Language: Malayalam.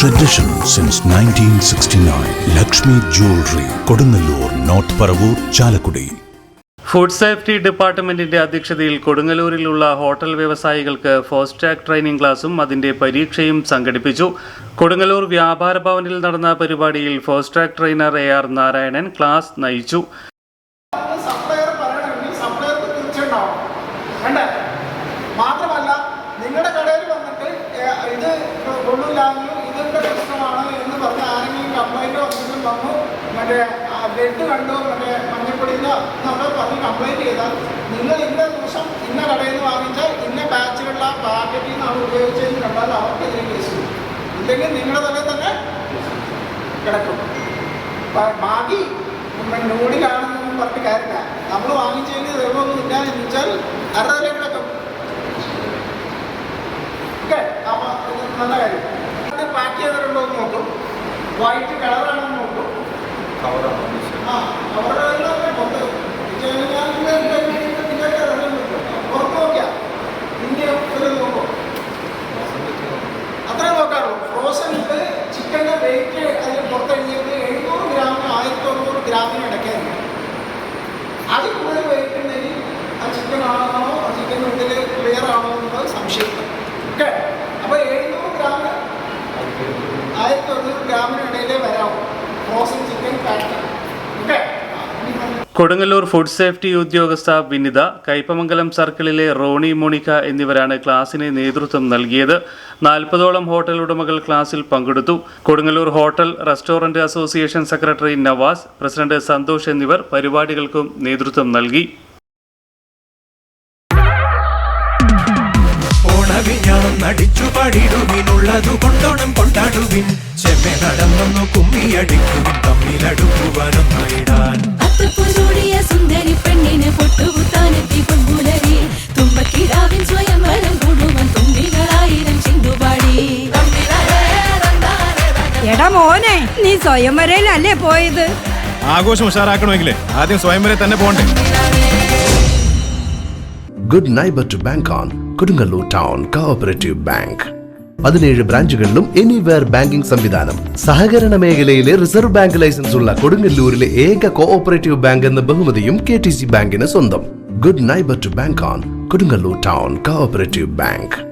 tradition since 1969. Lakshmi jewellery Kodungallur north Paravur Chalakudy food safety ഡിപ്പാർട്ട്മെന്റിന്റെ അധ്യക്ഷതയിൽ കൊടുങ്ങല്ലൂരിലുള്ള ഹോട്ടൽ വ്യവസായികൾക്ക് ഫാസ്റ്റ് ട്രാക്ക് ട്രെയിനിംഗ് ക്ലാസും അതിന്റെ പരീക്ഷയും സംഘടിപ്പിച്ചു. കൊടുങ്ങല്ലൂർ വ്യാപാര ഭവനിൽ നടന്ന പരിപാടിയിൽ fast track trainer A R Narayanan class നയിച്ചു. മറ്റേ ബ്ലഡ് കണ്ടു? മറ്റേ മഞ്ഞപ്പൊടിയിൽ നമ്മൾ പറഞ്ഞ് കംപ്ലൈന്റ് ചെയ്താൽ നിങ്ങൾ ഇന്ന ദിവസം ഇന്ന കടയിൽ നിന്ന് വാങ്ങിച്ചാൽ ഇന്ന ബാച്ചിലുള്ള പാക്കറ്റിൽ നിന്നാണ് ഉപയോഗിച്ചതെന്ന് കണ്ടാൽ അവർക്കെതിരെ കേസ്. ഇല്ലെങ്കിൽ നിങ്ങളുടെ തന്നെ കിടക്കും. ബാക്കി നൂഡിലാണെന്നൊന്നും പറഞ്ഞിട്ട് കാര്യമില്ല. നമ്മൾ വാങ്ങിച്ചതിന് ദൈവമൊന്നും ഇല്ല വെച്ചാൽ അറുപതിലേക്ക് കിടക്കും? നല്ല കാര്യം. പാക്ക് ചെയ്തിട്ടുണ്ടോ എന്ന് നോക്കും. വൈറ്റ് കളറാണെന്ന് നോക്കും. ഉണ്ടെങ്കിൽ ആ ചിക്കൻ ആണോ? ആ ചിക്കൻ ഉള്ളിൽ ക്ലിയർ ആണോ എന്നുള്ളത് സംശയിക്കും ഓക്കെ അപ്പോൾ എഴുന്നൂറ് ഗ്രാമിന് ആയിരത്തി തൊണ്ണൂറ് ഗ്രാമിന് ഇടയിലേ വരാവൂ frozen chicken pack okay Kodungallur food safety ഉദ്യോഗസ്ഥ വിനിത കൈപ്പമംഗലം സർക്കിളിലെ റോണി മോണിക്ക എന്നിവരാണ് ക്ലാസ്സിന് നേതൃത്വം നൽകിയത്. നാൽപ്പതോളം ഹോട്ടൽ ഉടമകൾ ക്ലാസിൽ പങ്കെടുത്തു. Kodungallur hotel restaurant association secretary Navas president Santhosh എന്നിവർ പരിപാടികൾക്കും നേതൃത്വം നൽകി. കൊണ്ടാടുവിൻ. മോനെ നീ സ്വയംവരയിലല്ലേ പോയത്? ആഘോഷം ഉഷാറാക്കണമെങ്കിലേ ആദ്യം സ്വയംവരെ തന്നെ പോകണ്ടേ? Good neighbour to bank on Kodungallur town cooperative bank പതിനേഴ് ബ്രാഞ്ചുകളിലും എനിവെയർ ബാങ്കിംഗ് സംവിധാനം. സഹകരണ മേഖലയിലെ റിസർവ് ബാങ്ക് ലൈസൻസ് ഉള്ള കൊടുങ്ങല്ലൂരിലെ ഏക കോഓപ്പറേറ്റീവ് ബാങ്ക് എന്ന ബഹുമതിയും കെ ടി സി ബാങ്കിന് സ്വന്തം. Good neighbour to bank on Kodungallur town cooperative bank